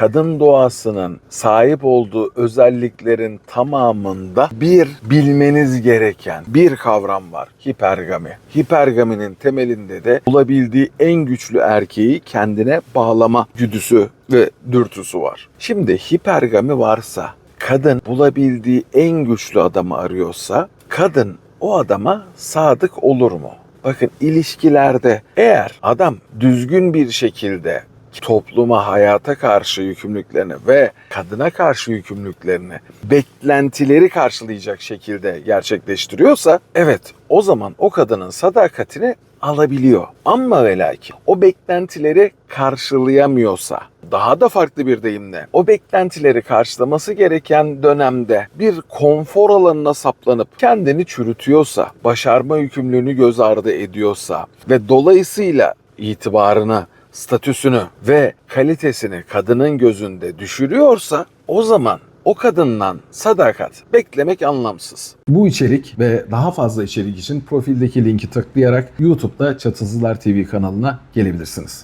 kadın doğasının sahip olduğu özelliklerin tamamında bir bilmeniz gereken bir kavram var. Hipergami. Hipergaminin temelinde de bulabildiği en güçlü erkeği kendine bağlama güdüsü ve dürtüsü var. Şimdi hipergami varsa kadın bulabildiği en güçlü adamı arıyorsa kadın o adama sadık olur mu? Bakın ilişkilerde eğer adam düzgün bir şekilde topluma, hayata karşı yükümlülüklerini ve kadına karşı yükümlülüklerini beklentileri karşılayacak şekilde gerçekleştiriyorsa evet o zaman o kadının sadakatini alabiliyor. Ama ve lakin o beklentileri karşılayamıyorsa daha da farklı bir deyimle o beklentileri karşılaması gereken dönemde bir konfor alanına saplanıp kendini çürütüyorsa, başarma yükümlülüğünü göz ardı ediyorsa ve dolayısıyla itibarını, statüsünü ve kalitesini kadının gözünde düşürüyorsa o zaman o kadından sadakat beklemek anlamsız. Bu içerik ve daha fazla içerik için profildeki linki tıklayarak YouTube'da Çatızlılar TV kanalına gelebilirsiniz.